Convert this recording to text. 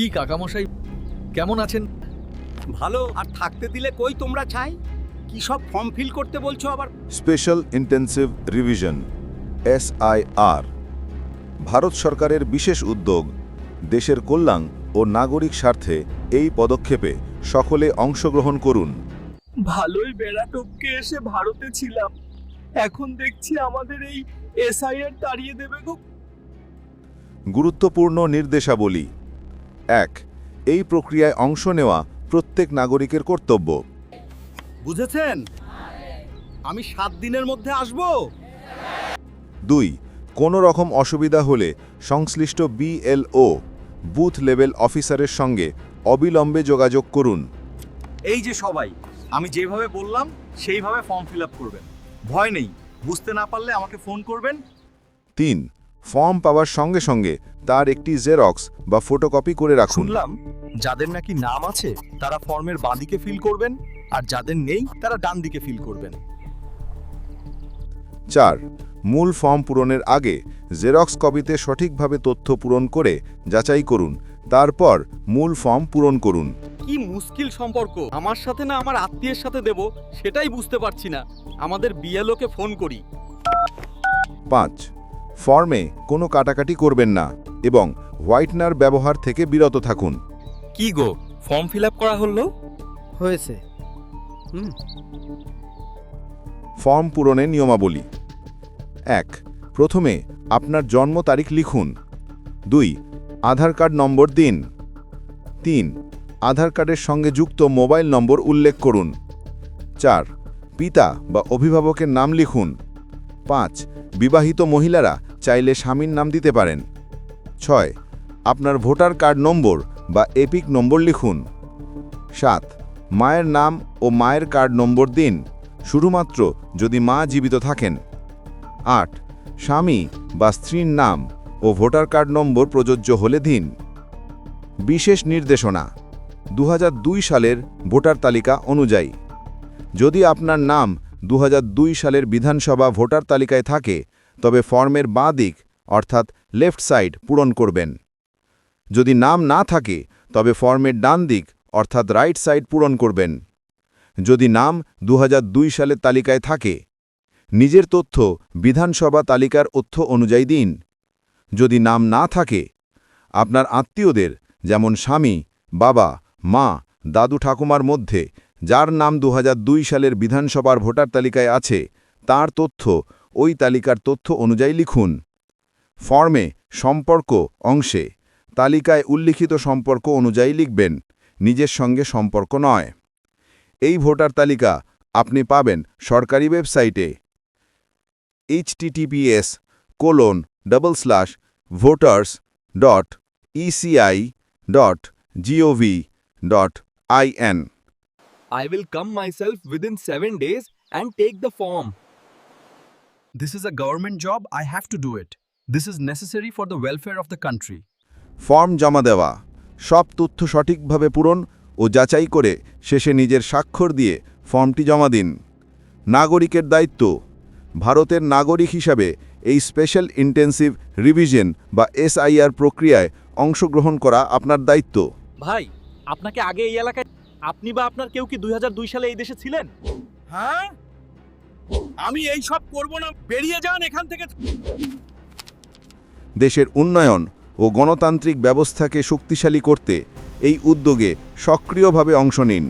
কি কাকামশাই? কেমন আছেন? ভালো আর থাকতে দিলে কই তোমরা চাই? কি সব ফর্ম ফিল করতে বলছো আবার? Special intensive revision SIR Bharat সরকারের বিশেষ উদ্যোগ দেশের কল্যাণ ও নাগরিক স্বার্থে এই পদক্ষেপে সকলে অংশগ্রহণ করুন। ভালোই বেড়া টপকে এসে ভারতে ছিলাম। এখন দেখছি আমাদের এই এসআইআর তাড়িয়ে দেবে গো। গুরুত্বপূর্ণ নির্দেশাবলী এক এই প্রক্রিয়ায় অংশ নেওয়া প্রত্যেক নাগরিকের কর্তব্য। বুঝেছেন? আমি সাত দিনের মধ্যে আসব। দুই কোনো রকম অসুবিধা হলে সংশ্লিষ্ট বিএলও বুথ লেভেল অফিসারের সঙ্গে অবিলম্বে যোগাযোগ করুন। এই যে সবাই আমি যেভাবে বললাম সেইভাবে ফর্ম ফিল আপ করবেন। ভয় নেই বুঝতে না পারলে আমাকে ফোন করবেন। তিন ফর্ম পাওয়ার সঙ্গে সঙ্গে তার একটি জেরক্স বা ফটোকপি করে রাখুন। শুনলাম যাদের নাকি নাম আছে তারা ফর্মের বাঁদিকে ফিল করবেন আর যাদের নেই তারা ডান দিকে ফিল করবেন। চার মূল ফর্ম পূরণের আগে জেরক্স কপিতে সঠিকভাবে তথ্য পূরণ করে যাচাই করুন তারপর মূল ফর্ম পূরণ করুন। কি মুশকিল সম্পর্ক! আমার সাথে না আমার আত্মীয়ের সাথে দেব সেটাই বুঝতে পারছি না। আমাদের বিএলওকে ফোন করি। পাঁচ ফর্মে কোনো কাটাকাটি করবেন না এবং হোয়াইটনার ব্যবহার থেকে বিরত থাকুন। কি গো ফর্ম ফিল আপ করা হলো? হয়েছে। ফর্ম পূরণের নিয়মাবলী। এক প্রথমে আপনার জন্ম তারিখ লিখুন। দুই আধার কার্ড নম্বর দিন। তিন আধার কার্ডের সঙ্গে যুক্ত মোবাইল নম্বর উল্লেখ করুন। চার পিতা বা অভিভাবকের নাম লিখুন। পাঁচ বিবাহিত মহিলারা চাইলে স্বামীর নাম দিতে পারেন। ছয়, আপনার ভোটার কার্ড নম্বর বা এপিক নম্বর লিখুন। সাত, মায়ের নাম ও মায়ের কার্ড নম্বর দিন, শুধুমাত্র যদি মা জীবিত থাকেন। আট, স্বামী বা স্ত্রীর নাম ও ভোটার কার্ড নম্বর প্রযোজ্য হলে দিন। বিশেষ নির্দেশনা দু হাজার দুই সালের ভোটার তালিকা অনুযায়ী, যদি আপনার নাম দু হাজার দুই সালের বিধানসভা ভোটার তালিকায় থাকে তবে ফর্মের বাঁ দিক, অর্থাৎ লেফট সাইড, পূরণ করবেন। যদি নাম না থাকে, তবে ফর্মের ডান দিক, অর্থাৎ রাইট সাইড, পূরণ করবেন। যদি নাম দু হাজার দুই সালের তালিকায় থাকে, নিজের তথ্য বিধানসভা তালিকার তথ্য অনুযায়ী দিন। যদি নাম না থাকে, আপনার আত্মীয়দের, যেমন স্বামী, বাবা, মা, দাদু ঠাকুমার মধ্যে, যার নাম দু হাজার দুই সালের বিধানসভার ভোটার তালিকায় আছে, তার তথ্য ওই তালিকার তথ্য অনুযায়ী লিখুন। ফর্মে সম্পর্ক অংশে তালিকায় উল্লিখিত সম্পর্ক অনুযায়ী লিখবেন নিজের সঙ্গে সম্পর্ক নয়। এই ভোটার তালিকা আপনি পাবেন সরকারি ওয়েবসাইটে। HTTPS colon double slash voters dot ECI dot GOV dot IN I will come myself within seven days and take the form. This is a government job. I have to do it. This is necessary for the welfare of the country. Form জমা দেওয়া সব তথ্য সঠিকভাবে পূরণ ও যাচাই করে শেষে নিজের স্বাক্ষর দিয়ে ফর্মটি জমা দিন নাগরিকের দায়িত্ব ভারতের নাগরিক হিসাবে এই স্পেশাল ইন্টেন্সিভ রিভিশন বা এসআইআর প্রক্রিয়ায় অংশগ্রহণ করা আপনার দায়িত্ব ভাই আপনাকে আগে এই এলাকায় আপনি বা আপনার কেউ কি দুই হাজার দুই সালে এই দেশে ছিলেন হ্যাঁ আমি এই সব করব না। বেরিয়ে যান এখান থেকে। দেশের উন্নয়ন ও গণতান্ত্রিক ব্যবস্থাকে শক্তিশালী করতে এই উদ্যোগে সক্রিয়ভাবে অংশ নিন।